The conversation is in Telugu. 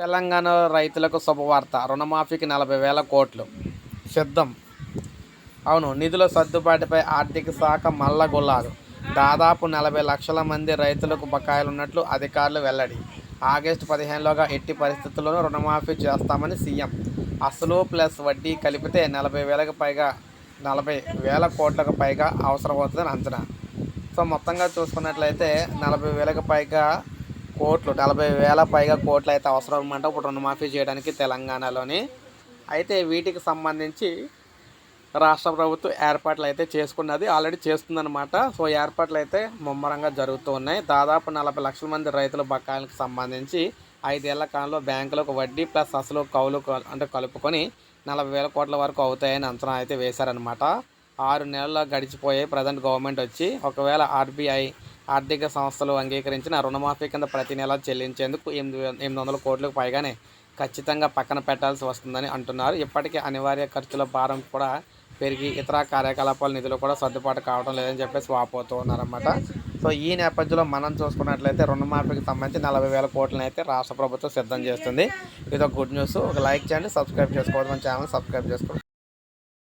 తెలంగాణలో రైతులకు శుభవార్త రుణమాఫీకి నలభై వేల కోట్లు. సిద్ధం. అవును నిధుల సర్దుబాటుపై ఆర్థిక శాఖ మల్లగొల్లారు. దాదాపు నలభై లక్షల మంది రైతులకు బకాయిలు ఉన్నట్లు అధికారులు వెల్లడి. ఆగస్టు పదిహేనులోగా ఎట్టి పరిస్థితుల్లోనూ రుణమాఫీ చేస్తామని సీఎం. అసలు ప్లస్ వడ్డీ కలిపితే నలభై వేలకు పైగా నలభై వేల కోట్లకు పైగా అవసరమవుతుందని అంచనా. సో మొత్తంగా చూసుకున్నట్లయితే నలభై వేలకు పైగా కోట్లు నలభై వేల పైగా కోట్లు అయితే అవసరం అనమాట ఇప్పుడు రుణమాఫీ చేయడానికి తెలంగాణలోని. అయితే వీటికి సంబంధించి రాష్ట్ర ప్రభుత్వం ఏర్పాట్లు అయితే చేసుకున్నది ఆల్రెడీ చేస్తుందన్నమాట సో ఏర్పాట్లు అయితే ముమ్మరంగా జరుగుతూ ఉన్నాయి. దాదాపు నలభై లక్షల మంది రైతుల బకాయిలకు సంబంధించి ఐదేళ్ళ కాలంలో బ్యాంకులకు వడ్డీ ప్లస్ అసలు కౌలు అంటే కలుపుకొని నలభై వేల కోట్ల వరకు అవుతాయని అంచనా అయితే వేశారనమాట. ఆరు నెలల్లో గడిచిపోయే ప్రజెంట్ గవర్నమెంట్ వచ్చి ఒకవేళ ఆర్బీఐ ఆర్థిక సంస్థలు అంగీకరించిన రుణమాఫీ కింద ప్రతి నెల చెల్లించేందుకు ఎనిమిది ఎనిమిది వందల కోట్లకు పైగానే ఖచ్చితంగా పక్కన పెట్టాల్సి వస్తుందని అంటున్నారు. ఇప్పటికే అనివార్య ఖర్చుల భారం కూడా పెరిగి ఇతర కార్యకలాపాల నిధులు కూడా సర్దుబాటు కావడం లేదని చెప్పేసి వాపోతూ ఉన్నారన్నమాట. సో ఈ నేపథ్యంలో మనం చూసుకున్నట్లయితే రుణమాఫీకి సంబంధించి నలభై వేల కోట్లను అయితే రాష్ట్ర ప్రభుత్వం సిద్ధం చేస్తుంది. ఇది ఒక గుడ్ న్యూస్. ఒక లైక్ చేయండి సబ్స్క్రైబ్ చేసుకోవద్దు. మన ఛానల్ సబ్స్క్రైబ్ చేసుకోండి.